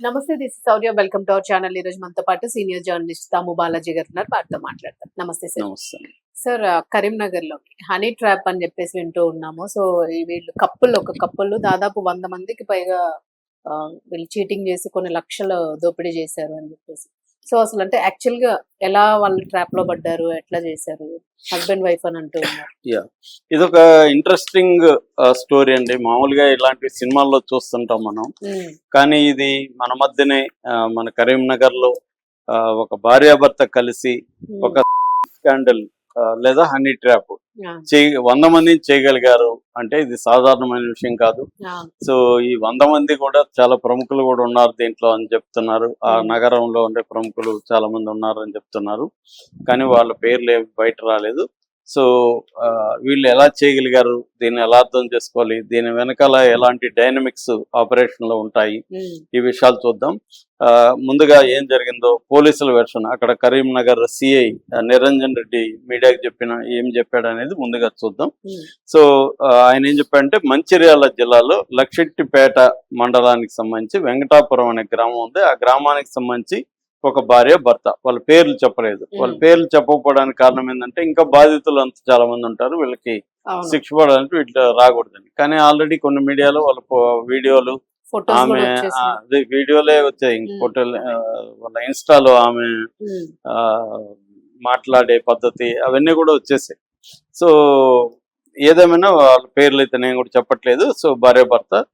నమస్తే this Shaurya welcome to our channel ఈ రోజు మనతో పాటు సీనియర్ జర్నలిస్ట్ తాము బాలాజీ గారు ఉన్నారు. వారితో మాట్లాడతాం. నమస్తే సార్ సార్ కరీంనగర్లో హనీ ట్రాప్ అని చెప్పేసి వింటూ ఉన్నాము. సో వీళ్ళు కప్పులు ఒక కప్పులు దాదాపు వంద మందికి పైగా వీళ్ళు చీటింగ్ చేసి కొన్ని లక్షలు దోపిడీ చేశారు అని చెప్పేసి. సో అసలు అంటే యాక్చువల్గా ఎలా వాళ్ళు ట్రాప్లో పడ్డారు ఎట్లా చేశారు? హస్బెండ్ వైఫ్ అని అంటూ ఇది ఒక ఇంట్రెస్టింగ్ స్టోరీ అండి. మామూలుగా ఇలాంటి సినిమాల్లో చూస్తుంటాం మనం. ఉమ్, కానీ ఇది మన మధ్యనే మన కరీంనగర్లో ఒక భార్యాభర్త కలిసి ఉమ్, ఒక స్కాండల్ లేదా హనీ ట్రాప్ చేయ వంద మందిని చేయగలిగారు అంటే ఇది సాధారణమైన విషయం కాదు. సో ఈ వంద మంది కూడా చాలా ప్రముఖులు కూడా ఉన్నారు దీంట్లో అని చెప్తున్నారు. ఆ. నగరంలో ఉండే ప్రముఖులు చాలా మంది ఉన్నారు అని చెప్తున్నారు. కానీ వాళ్ళ పేర్లు బయట రాలేదు. సో వీళ్ళు ఎలా చేయగలిగారు? దీన్ని ఎలా అర్థం చేసుకోవాలి? దీని వెనకాల ఎలాంటి డైనమిక్స్ ఆపరేషన్లో ఉంటాయి ఈ విషయాలు చూద్దాం. ఆ, ముందుగా ఏం జరిగిందో పోలీసుల వెర్షన్. అక్కడ కరీంనగర్ సిఐ నిరంజన్ రెడ్డి మీడియాకి చెప్పిన ఏం చెప్పాడు అనేది ముందుగా చూద్దాం. సో ఆయన ఏం చెప్పాడంటే మంచిర్యాల జిల్లాలో లక్షెట్టిపేట మండలానికి సంబంధించి వెంకటాపురం అనే గ్రామం ఉంది. ఆ గ్రామానికి సంబంధించి ఒక భార్య భర్త. వాళ్ళ పేర్లు చెప్పలేదు. వాళ్ళ. పేర్లు చెప్పకపోవడానికి కారణం ఏంటంటే ఇంకా బాధితులు అంత చాలా మంది ఉంటారు. వీళ్ళకి శిక్ష పడడానికి వీళ్ళు రాకూడదని. కానీ ఆల్రెడీ కొన్ని మీడియాలో వాళ్ళ వీడియోలు ఆమె వీడియోలే వచ్చాయి. ఫోటోలు వాళ్ళ ఇన్స్టాలో ఆమె మాట్లాడే పద్ధతి అవన్నీ కూడా వచ్చేసాయి. సో ఏదేమైనా వాళ్ళ పేర్లు అయితే నేను కూడా చెప్పట్లేదు. సో భార్య భర్త.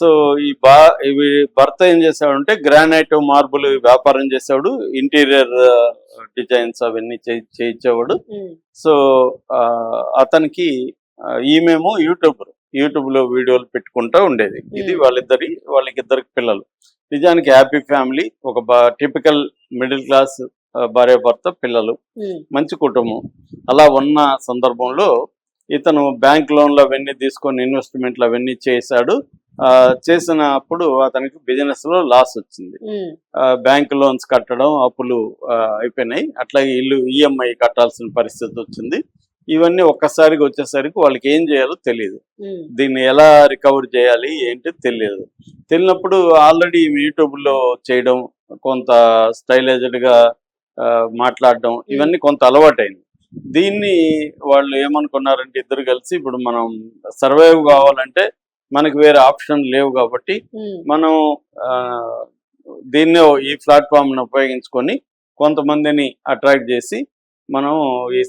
సో ఈ బా ఇవి భర్త ఏం చేశాడంటే గ్రానైట్ మార్బుల్ వ్యాపారం చేసేవాడు. ఇంటీరియర్ డిజైన్స్ అవన్నీ చేయి- చేయించేవాడు. సో అతనికి ఈమెమో యూట్యూబర్. యూట్యూబ్లో వీడియోలు పెట్టుకుంటా ఉండేది. ఇది. వాళ్ళిద్దరి వాళ్ళకి ఇద్దరికి పిల్లలు. నిజానికి హ్యాపీ ఫ్యామిలీ. ఒక టిపికల్ మిడిల్ క్లాస్ భార్య భర్త పిల్లలు. మంచి కుటుంబం. అలా ఉన్న సందర్భంలో ఇతను బ్యాంక్ లోన్లు అవన్నీ తీసుకొని ఇన్వెస్ట్మెంట్లు అవన్నీ చేశాడు. ఆ, చేసినప్పుడు అతనికి బిజినెస్లో లాస్ వచ్చింది. బ్యాంక్ లోన్స్ కట్టడం అప్పులు అయిపోయినాయి. అట్లాగే ఇల్లు ఈఎంఐ కట్టాల్సిన పరిస్థితి వచ్చింది. ఇవన్నీ ఒక్కసారిగా వచ్చేసరికి వాళ్ళకి ఏం చేయాలో తెలియదు దీన్ని ఎలా రికవర్ చేయాలి ఏంటి తెలియదు తెలియనప్పుడు ఆల్రెడీ యూట్యూబ్లో చేయడం కొంత స్టైలైజ్డ్గా మాట్లాడడం ఇవన్నీ కొంత అలవాటైంది. దీన్ని వాళ్ళు ఏమనుకున్నారంటే ఇద్దరు కలిసి ఇప్పుడు మనం సర్వైవ్ కావాలంటే మనకి వేరే ఆప్షన్ లేవు కాబట్టి మనం దీన్నే ఈ ప్లాట్ఫామ్ని ఉపయోగించుకొని కొంతమందిని అట్రాక్ట్ చేసి మనం ఈ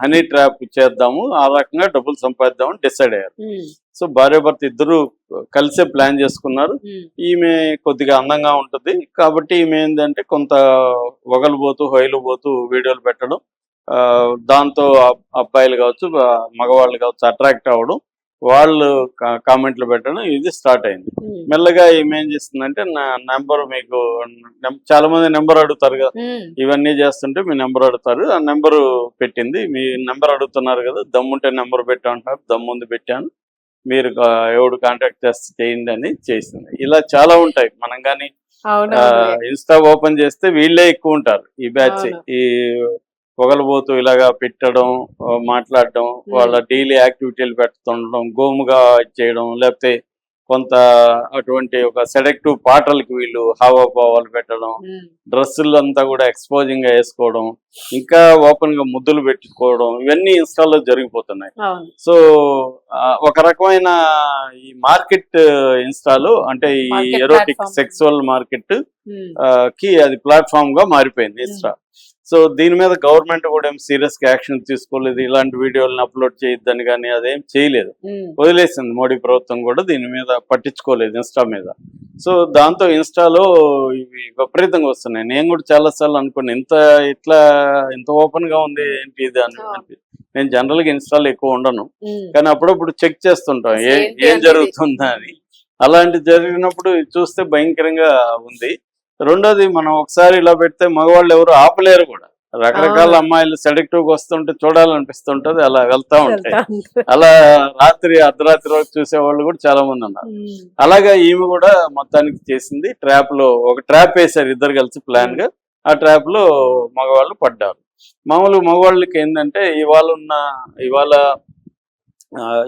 హనీ ట్రాప్ చేద్దాము ఆ రకంగా డబ్బులు సంపాదిద్దామని డిసైడ్ అయ్యారు. సో భార్యాభర్త ఇద్దరు కలిసే ప్లాన్ చేసుకున్నారు. ఈమె కొద్దిగా అందంగా ఉంటుంది. కాబట్టి ఈమె ఏంటంటే కొంత వగలు పోతూ హొయలు పోతూ వీడియోలు పెట్టడం దాంతో అబ్- అబ్బాయిలు కావచ్చు మగవాళ్ళు కావచ్చు అట్రాక్ట్ అవ్వడం వాళ్ళు కామెంట్లు పెట్టడం ఇది స్టార్ట్ అయింది. మెల్లగా ఈమె ఏం చేస్తుందంటే నా నెంబర్ మీకు చాలా మంది నెంబర్ అడుగుతారు కదా. ఇవన్నీ చేస్తుంటే మీ నెంబర్ అడుగుతారు. ఆ నెంబర్ పెట్టింది. మీ నెంబర్ అడుగుతున్నారు కదా దమ్ముంటే నెంబర్ పెట్టామంటున్నారు దమ్ముంది పెట్టాను. మీరు ఎవడు కాంటాక్ట్ చేస్తే చేయండి అని చేసింది. ఇలా చాలా ఉంటాయి. మనం కానీ ఇన్స్టా ఓపెన్ చేస్తే వీళ్ళే ఎక్కువ ఉంటారు. ఈ బ్యాచ్. ఈ పొగలబోతూ ఇలాగా పెట్టడం మాట్లాడడం వాళ్ళ డైలీ యాక్టివిటీలు పెడుతుండడం గోముగా చేయడం లేకపోతే కొంత అటువంటి ఒక సెలెక్టివ్ పాటలకి వీళ్ళు హావభావాలు పెట్టడం ఉమ్, డ్రెస్సులు అంతా కూడా ఎక్స్పోజింగ్గా వేసుకోవడం ఇంకా ఓపెన్గా ముద్దులు పెట్టుకోవడం ఇవన్నీ ఇన్స్టాల్లో జరిగిపోతున్నాయి. సో ఒక రకమైన ఈ మార్కెట్ ఇన్స్టాలో అంటే ఈ ఎరోటిక్. సెక్సువల్ మార్కెట్కి అది ప్లాట్ఫామ్గా మారిపోయింది ఇన్స్టా. సో దీని మీద గవర్నమెంట్ కూడా ఏం సీరియస్గా యాక్షన్ తీసుకోలేదు. ఇలాంటి వీడియోలను అప్లోడ్ చేయొద్దని కానీ అదేం చేయలేదు. వదిలేసింది మోడీ ప్రభుత్వం కూడా దీని మీద పట్టించుకోలేదు ఇన్స్టా మీద. సో దాంతో ఇన్స్టాలో ఇవి విపరీతంగా వస్తున్నాయి. నేను కూడా చాలా సార్లు అనుకున్నాను ఇంత ఇట్లా ఇంత ఓపెన్గా ఉంది ఏంటి ఇది అని. నేను జనరల్గా ఇన్స్టాల్ ఎక్కువ ఉండను. కానీ అప్పుడప్పుడు చెక్ చేస్తుంటాం ఏ? జరుగుతుందా అని అలాంటి జరిగినప్పుడు చూస్తే భయంకరంగా ఉంది. రెండోది మనం ఒకసారి ఇలా పెడితే మగవాళ్ళు ఎవరు ఆపలేరు కూడా. రకరకాల. అమ్మాయిలు సెడక్టివ్ వస్తుంటే చూడాలనిపిస్తుంటది అలా వెళ్తా ఉంటాయి. అలా రాత్రి అర్ధరాత్రి వరకు చూసే వాళ్ళు కూడా చాలా మంది ఉన్నారు అలాగా ఈమె కూడా మొత్తానికి చేసింది ట్రాప్లో ఒక ట్రాప్ వేశారు ఇద్దరు కలిసి ప్లాన్గా ఆ ట్రాప్లో మగవాళ్ళు పడ్డారు. మామూలు మగవాళ్ళకి ఏంటంటే ఇవాళ ఉన్న ఇవాళ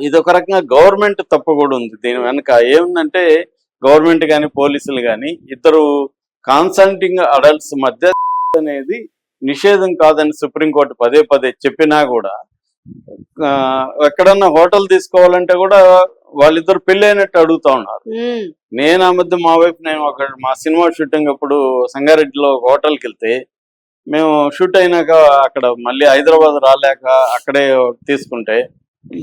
ఇది ఒక రకంగా గవర్నమెంట్ తప్పు కూడా ఉంది దీని వెనక. ఏముందంటే గవర్నమెంట్ కానీ పోలీసులు కానీ ఇద్దరు కాన్సల్టింగ్ అడల్ట్స్ మధ్య అనేది నిషేధం కాదని సుప్రీంకోర్టు పదే పదే చెప్పినా కూడా ఎక్కడన్నా హోటల్ తీసుకోవాలంటే కూడా వాళ్ళిద్దరు పెళ్ళి అయినట్టు అడుగుతా ఉన్నారు. నేను ఆ మధ్య మా వైపు నేను ఒక మా సినిమా షూటింగ్ అప్పుడు సంగారెడ్డిలో ఒక హోటల్కి వెళ్తే మేము షూట్ అయినాక అక్కడ మళ్ళీ హైదరాబాద్ రాలేక అక్కడే తీసుకుంటే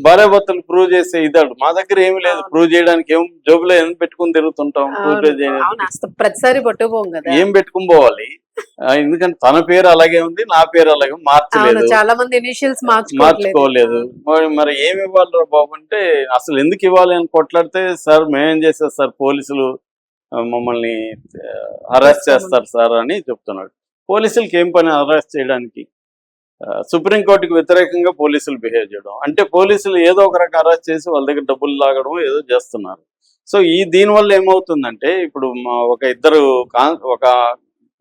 భార్యాభర్తలు ప్రూవ్ చేసే ఇదాడు. మా దగ్గర ఏమీ లేదు. ప్రూవ్ చేయడానికి ఏం జోబులో ఏం పెట్టుకుని తిరుగుతుంటాం. ప్రతిసారి పట్టుకోం కదా. ఏం పెట్టుకుని పోవాలి? ఎందుకంటే తన పేరు అలాగే ఉంది నా పేరు అలాగే మార్చలేదు. చాలా మంది ఇనిషియల్స్ మార్చుకోలేదు మరి ఏమి ఇవ్వాలి బాబు అంటే అసలు ఎందుకు ఇవ్వాలి అని కొట్లాడితే సార్ మేమేం చేస్తారు సార్? పోలీసులు మమ్మల్ని అరెస్ట్ చేస్తారు సార్ అని చెప్తున్నాడు. పోలీసులకి ఏం పని అరెస్ట్ చేయడానికి? సుప్రీంకోర్టుకు వ్యతిరేకంగా పోలీసులు బిహేవ్ చేయడం. అంటే పోలీసులు ఏదో ఒక రకం అరెస్ట్ చేసి వాళ్ళ దగ్గర డబ్బులు లాగడం ఏదో చేస్తున్నారు. సో ఈ దీనివల్ల ఏమవుతుందంటే ఇప్పుడు మా ఒక ఇద్దరు ఒక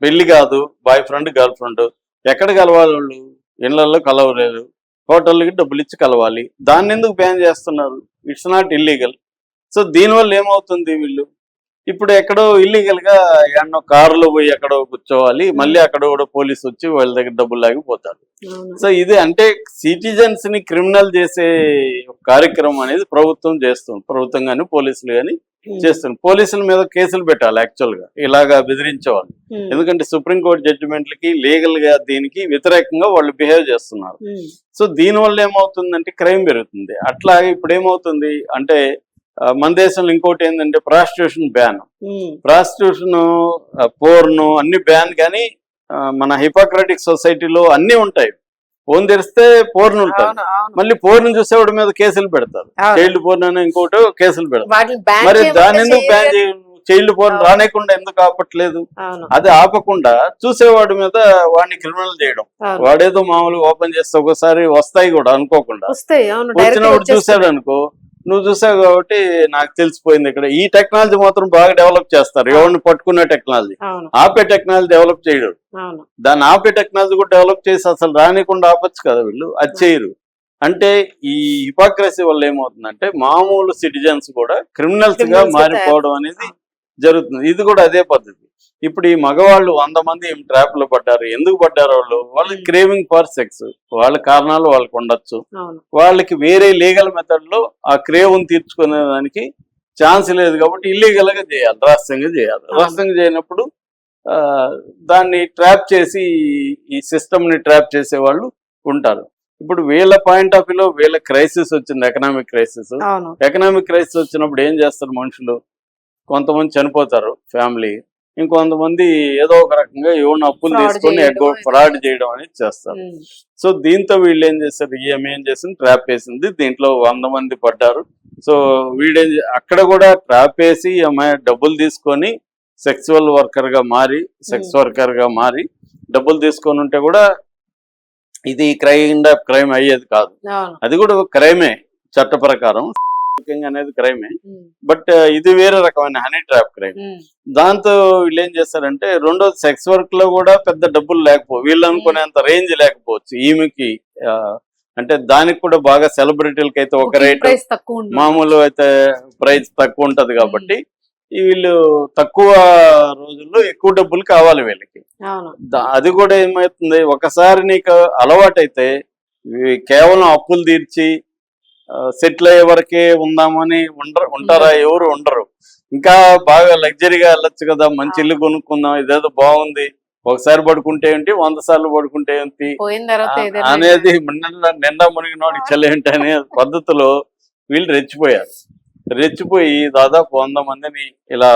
పెళ్ళి కాదు బాయ్ ఫ్రెండ్ గర్ల్ ఫ్రెండ్ ఎక్కడ కలవాలి వాళ్ళు? ఇళ్ళలో కలవలేదు. హోటళ్ళకి డబ్బులు ఇచ్చి కలవాలి. దాన్ని ఎందుకు బ్యాన్ చేస్తున్నారు? ఇట్స్ నాట్ ఇల్లీగల్ సో దీనివల్ల ఏమవుతుంది వీళ్ళు? ఇప్పుడు ఎక్కడో ఇల్లీగల్గా ఎన్నో కారులో పోయి ఎక్కడో కూర్చోవాలి మళ్ళీ అక్కడ కూడా పోలీసు వచ్చి వాళ్ళ దగ్గర డబ్బులు లాగిపోతారు. సో ఇది అంటే సిటిజన్స్ని క్రిమినల్ చేసే కార్యక్రమం అనేది ప్రభుత్వం చేస్తుంది ప్రభుత్వం కానీ పోలీసులు కానీ ఉమ్, చేస్తుంది. పోలీసుల మీద కేసులు పెట్టాలి యాక్చువల్గా ఇలాగా బెదిరించేవాళ్ళు. ఉమ్, ఎందుకంటే సుప్రీంకోర్టు జడ్జిమెంట్లకి లీగల్గా దీనికి వ్యతిరేకంగా వాళ్ళు బిహేవ్ చేస్తున్నారు. సో దీనివల్ల ఏమవుతుందంటే క్రైమ్ పెరుగుతుంది. అట్లాగే ఇప్పుడు ఏమవుతుంది అంటే మన దేశంలో ఇంకోటి ఏంటంటే ప్రాస్టిట్యూషన్ బ్యాన్ ప్రాస్టిట్యూషన్ పోర్ను అన్ని బ్యాన్ కానీ మన హిపోక్రటిక్ సొసైటీలో అన్ని ఉంటాయి. ఫోన్ తెరిస్తే పోర్న్ ఉంటుంది. అవును. మళ్ళీ పోర్న్ చూసేవాడి మీద కేసులు పెడతారు. చైల్డ్ పోర్న్ అని ఇంకోటి కేసులు పెడతారు. మరి దాని ఎందుకు బ్యాన్. Child porn. రానేకుండా ఎందుకు ఆపట్లేదు? అది ఆపకుండా చూసేవాడి మీద వాడిని క్రిమినల్ చేయడం. వాడేదో మామూలుగా ఓపెన్ చేస్తే ఒకసారి వస్తాయి కూడా అనుకోకుండా. వచ్చినప్పుడు చూసాడు అనుకో నువ్వు చూసావు కాబట్టి నాకు తెలిసిపోయింది ఇక్కడ. ఈ టెక్నాలజీ మాత్రం బాగా డెవలప్ చేస్తారు. ఎవరిని పట్టుకునే టెక్నాలజీ ఆపే టెక్నాలజీ డెవలప్ చేయడు. దాన్ని ఆపే టెక్నాలజీ కూడా డెవలప్ చేసి అసలు రానికుండా ఆపొచ్చు కదా వీళ్ళు. అది చేయరు. అంటే ఈ హిపాక్రసీ వల్ల ఏమవుతుందంటే మామూలు సిటిజన్స్ కూడా క్రిమినల్స్గా మారిపోవడం అనేది జరుగుతుంది. ఇది కూడా అదే పద్ధతి. ఇప్పుడు ఈ మగవాళ్ళు వంద మంది ట్రాప్లో పడ్డారు? ఎందుకు పడ్డారు వాళ్ళు? వాళ్ళు. క్రేవింగ్ ఫర్ సెక్స్ వాళ్ళ కారణాలు వాళ్ళకి ఉండొచ్చు. వాళ్ళకి వేరే లీగల్ మెథడ్లో ఆ క్రేవ్ని తీర్చుకునే దానికి ఛాన్స్ లేదు కాబట్టి ఇల్లీగల్గా చేయాలి రహస్యంగా చేయాలి. రహస్యంగా చేయనప్పుడు దాన్ని ట్రాప్ చేసి ఈ సిస్టమ్ని ట్రాప్ చేసే వాళ్ళు ఉంటారు. ఇప్పుడు వీళ్ళ పాయింట్ ఆఫ్ వ్యూలో వీళ్ళ క్రైసిస్ వచ్చింది ఎకనామిక్ క్రైసిస్ ఎకనామిక్ క్రైసిస్ వచ్చినప్పుడు ఏం చేస్తారు మనుషులు? కొంతమంది చనిపోతారు ఫ్యామిలీ ఇంకొంతమంది ఏదో ఒక రకంగా ఎవరిని అప్పులు తీసుకొని చేయడం, ఫ్రాడ్ చేయడం అనేది చేస్తారు. సో దీంతో వీళ్ళు ఏం చేస్తారు ఈఎం ఏం చేసింది? ట్రాప్ వేసింది. దీంట్లో వంద మంది పడ్డారు. సో వీడేం అక్కడ కూడా ట్రాప్ వేసి ఈ అమ్మాయి డబ్బులు తీసుకొని సెక్సువల్ వర్కర్గా మారి సెక్స్ వర్కర్గా మారి డబ్బులు తీసుకొని ఉంటే కూడా ఇది క్రైమ్ క్రైమ్ అయ్యేది కాదు. అది కూడా క్రైమే చట్ట ప్రకారం. అనేది క్రైమే. బట్ ఇది వేరే రకమైన హనీ ట్రాప్ క్రైమ్. దాంతో వీళ్ళు ఏం చేస్తారంటే రెండోది సెక్స్ వర్క్లో కూడా పెద్ద డబ్బులు లేకపో వీళ్ళు అనుకునేంత రేంజ్ లేకపోవచ్చు. ఈమెకి అంటే దానికి కూడా బాగా సెలబ్రిటీలకి అయితే ఒక రేట్ మామూలు అయితే ప్రైస్ తక్కువ ఉంటది కాబట్టి వీళ్ళు తక్కువ రోజుల్లో ఎక్కువ డబ్బులు కావాలి వీళ్ళకి. అది కూడా ఏమవుతుంది ఒకసారి నీకు అలవాటైతే ఇవి కేవలం అప్పులు తీర్చి సెటిల్ అయ్యే వరకే ఉందామని ఉండరు ఉంటారా? ఎవరు ఉండరు. ఇంకా బాగా లగ్జరీగా వెళ్ళొచ్చు కదా మంచి ఇల్లు కొనుక్కుందాం ఇదేదో బాగుంది. ఒకసారి పడుకుంటే ఏంటి వంద సార్లు పడుకుంటే ఏంటి? అనేది నిండా నిండా మునిగినోడికి చలేంటి అనే పద్ధతిలో వీళ్ళు రెచ్చిపోయారు. రెచ్చిపోయి దాదాపు వంద మందిని ఇలా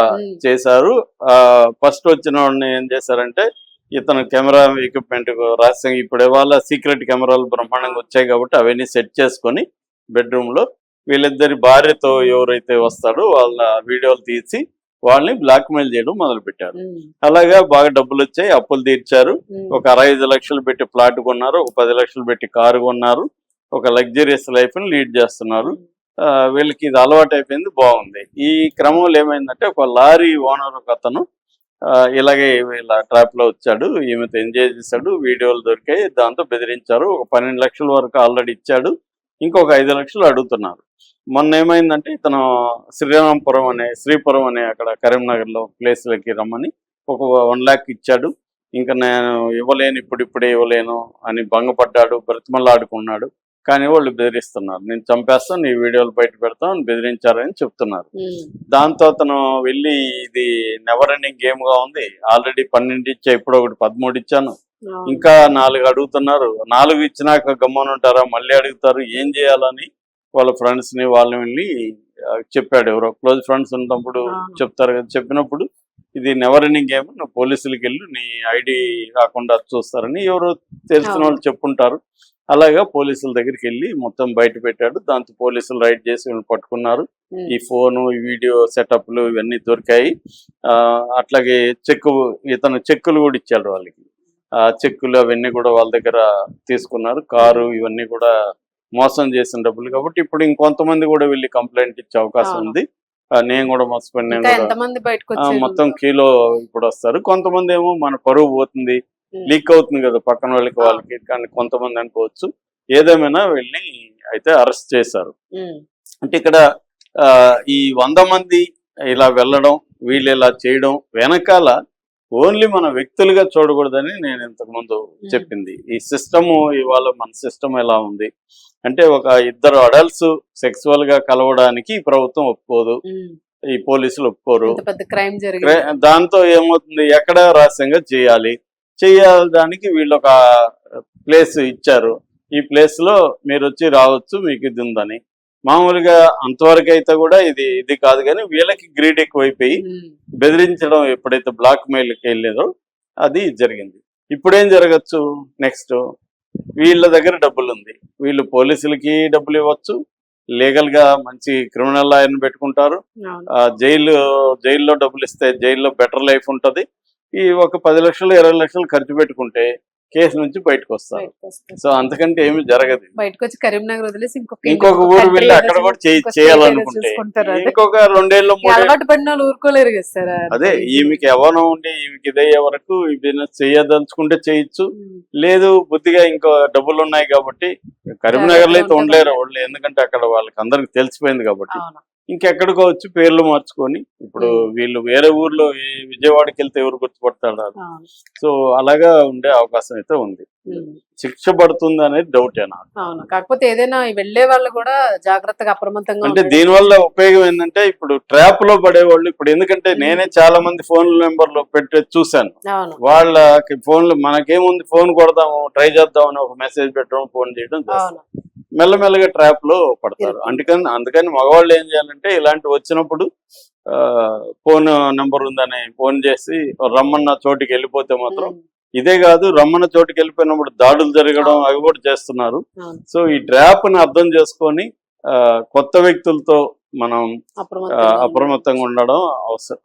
చేశారు. ఆ ఫస్ట్ వచ్చిన వాడిని ఏం చేశారంటే ఇతను కెమెరా ఎక్విప్మెంట్ రహస్యంగా ఇప్పుడు వాళ్ళ సీక్రెట్ కెమెరాలు బ్రహ్మాండంగా వచ్చాయి కాబట్టి అవన్నీ సెట్ చేసుకొని బెడ్రూమ్లో వీళ్ళిద్దరి భార్యతో ఎవరైతే వస్తాడో వాళ్ళ వీడియోలు తీసి వాళ్ళని బ్లాక్ మెయిల్ చేయడం మొదలు పెట్టారు అలాగా బాగా డబ్బులు వచ్చాయి అప్పులు తీర్చారు. ఒక అరవై ఐదు లక్షలు పెట్టి ప్లాట్ కొన్నారు ఒక పది లక్షలు పెట్టి కారు కొన్నారు ఒక లగ్జరియస్ లైఫ్ని లీడ్ చేస్తున్నారు. వీళ్ళకి ఇది అలవాటు అయిపోయింది బాగుంది. ఈ క్రమంలో ఏమైందంటే ఒక లారీ ఓనర్ ఒక అతను ఇలాగే వీళ్ళ ట్రాప్లో వచ్చాడు ఈమెతో ఎంజాయ్ చేశాడు వీడియోలు దొరికాయి దాంతో బెదిరించారు. ఒక పన్నెండు లక్షల వరకు ఆల్రెడీ ఇచ్చాడు. ఇంకొక ఐదు లక్షలు అడుగుతున్నారు. మొన్న ఏమైందంటే ఇతను శ్రీరాంపురం అనే శ్రీపురం అనే అక్కడ కరీంనగర్లో ప్లేస్లకి రమ్మని ఒక వన్ ల్యాక్ ఇచ్చాడు. ఇంకా నేను ఇవ్వలేను ఇప్పుడిప్పుడే ఇవ్వలేను అని భంగపడ్డాడు బ్రతిమలాడుకున్నాడు. కానీ వాళ్ళు బెదిరిస్తున్నారు. నేను చంపేస్తాను నీ వీడియోలు బయట పెడతాను బెదిరించారని చెప్తున్నారు. దాంతో అతను వెళ్ళి ఇది నెవర్ ఎండింగ్ గేమ్గా ఉంది. ఆల్రెడీ పన్నెండు ఇచ్చా ఇప్పుడు ఒకటి పదమూడు ఇచ్చాను. ఇంకా నాలుగు అడుగుతున్నారు. నాలుగు ఇచ్చినాక గమ్మని ఉంటారా? మళ్ళీ అడుగుతారు. ఏం చేయాలని వాళ్ళ ఫ్రెండ్స్ని వాళ్ళని చెప్పాడు ఎవరో. క్లోజ్ ఫ్రెండ్స్ ఉన్నప్పుడు. చెప్తారు కదా. చెప్పినప్పుడు ఇది నెవర్ ఎండింగ్ గేమ్ నువ్వు పోలీసులకి వెళ్ళి. నీ ఐడి రాకుండా చూస్తారని ఎవరో తెలిసిన వాళ్ళు చెప్పుంటారు. అలాగా పోలీసుల దగ్గరికి వెళ్ళి మొత్తం బయట పెట్టాడు. దాంతో పోలీసులు రైడ్ చేసి పట్టుకున్నారు. ఈ ఫోను ఈ వీడియో సెటప్లు ఇవన్నీ దొరికాయి. ఆ, అట్లాగే చెక్కు ఇతను చెక్కులు కూడా ఇచ్చాడు వాళ్ళకి. చెక్కులు అవన్నీ కూడా వాళ్ళ దగ్గర తీసుకున్నారు. కారు ఇవన్నీ కూడా మోసం చేసిన డబ్బులు కాబట్టి ఇప్పుడు ఇంకొంతమంది కూడా వెళ్ళి కంప్లైంట్ ఇచ్చే అవకాశం. ఉంది. నేను కూడా మర్చిపోయిన వచ్చారు మొత్తం కీలో ఇప్పుడు వస్తారు. కొంతమంది ఏమో మన పరువు పోతుంది లీక్ అవుతుంది కదా పక్కన వాళ్ళకి వాళ్ళకి కానీ కొంతమంది అనుకోవచ్చు. ఏదేమైనా వెళ్ళి అయితే అరెస్ట్ చేశారు. అంటే ఇక్కడ ఆ, ఈ వంద మంది ఇలా వెళ్ళడం వీళ్ళు ఇలా చేయడం వెనకాల ఓన్లీ మన వ్యక్తులుగా చూడకూడదని నేను ఇంతకు ముందు చెప్పింది. ఈ సిస్టమ్ ఇవాళ మన సిస్టమ్ ఎలా ఉంది? అంటే ఒక ఇద్దరు అడల్ట్స్ సెక్సువల్గా కలవడానికి ప్రభుత్వం ఒప్పుకోదు. ఈ పోలీసులు ఒప్పుకోరు. దాంతో ఏమవుతుంది? ఎక్కడ రహస్యంగా చేయాలి? చేయడానికి వీళ్ళు ఒక ప్లేస్ ఇచ్చారు. ఈ ప్లేస్లో మీరు వచ్చి రావచ్చు మీకు ఇది ఉందని. మామూలుగా అంతవరకు అయితే కూడా ఇది ఇది కాదు కానీ వీళ్ళకి గ్రీడ్ ఎక్కువైపోయి బెదిరించడం ఎప్పుడైతే బ్లాక్ మెయిల్కి వెళ్ళేదో అది జరిగింది. ఇప్పుడేం జరగచ్చు? నెక్స్ట్ వీళ్ళ దగ్గర డబ్బులు ఉంది వీళ్ళు పోలీసులకి డబ్బులు ఇవ్వచ్చు. లీగల్గా మంచి క్రిమినల్ లాయర్ని పెట్టుకుంటారు. జైలు జైల్లో డబ్బులు ఇస్తే జైల్లో బెటర్ లైఫ్ ఉంటది. ఈ ఒక పది లక్షలు ఇరవై లక్షలు ఖర్చు పెట్టుకుంటే కేసు నుంచి బయటకు వస్తారు. సో అంతకంటే ఏమీ జరగదు. బయటకు వచ్చి కరీంనగర్ వదిలేసి ఇంకొక ఊరు వెళ్ళి అక్కడ కూడా చేయాలనుకుంటే. ఇంకొక రెండేళ్ళు అలవాటు పడిన ఊరుకోలేరు కదా సార్. అదే ఈమెకి ఎవరం ఉండి ఈమెకి ఇదయ్యే వరకు బిజినెస్ చేయదలుచుకుంటే చేయొచ్చు. లేదు బుద్ధిగా ఇంకో డబ్బులు ఉన్నాయి కాబట్టి కరీంనగర్లో అయితే. ఉండలేరు వాళ్ళు. ఎందుకంటే అక్కడ వాళ్ళకి అందరికి తెలిసిపోయింది కాబట్టి. ఇంకెక్కడికో వచ్చి పేర్లు మార్చుకొని ఇప్పుడు. వీళ్ళు వేరే ఊర్లో విజయవాడకి వెళ్తే ఎవరు గుర్తుపడతాడు అవును. సో అలాగా ఉండే అవకాశం అయితే ఉంది. శిక్ష పడుతుంది అనేది డౌట్ అవును. కాకపోతే ఏదైనా వెళ్ళే వాళ్ళు కూడా జాగ్రత్తగా అప్రమత్తంగా అంటే. దీని వల్ల ఉపయోగం ఏంటంటే ఇప్పుడు ట్రాప్లో పడేవాళ్ళు ఇప్పుడు ఎందుకంటే. నేనే చాలా మంది ఫోన్ నెంబర్లు పెట్టి చూశాను. వాళ్ళకి ఫోన్లు మనకేముంది ఫోన్ కొడదాము ట్రై చేద్దాం అని ఒక మెసేజ్ పెట్టడం ఫోన్ చేయడం మెల్లమెల్లగా ట్రాప్లో పడతారు. అందుకని అందుకని మగవాళ్ళు ఏం చేయాలంటే ఇలాంటి వచ్చినప్పుడు ఫోన్ నెంబర్ ఉందని ఫోన్ చేసి రమ్మన్న చోటికి వెళ్ళిపోతే మాత్రం ఇదే కాదు రమ్మన్న చోటికి వెళ్ళిపోయినప్పుడు దాడులు జరగడం అవి కూడా చేస్తున్నారు. సో ఈ ట్రాప్ని అర్థం చేసుకొని కొత్త వ్యక్తులతో మనం ఆ, అప్రమత్తంగా ఉండడం. అప్రమత్తంగా ఉండడం అవసరం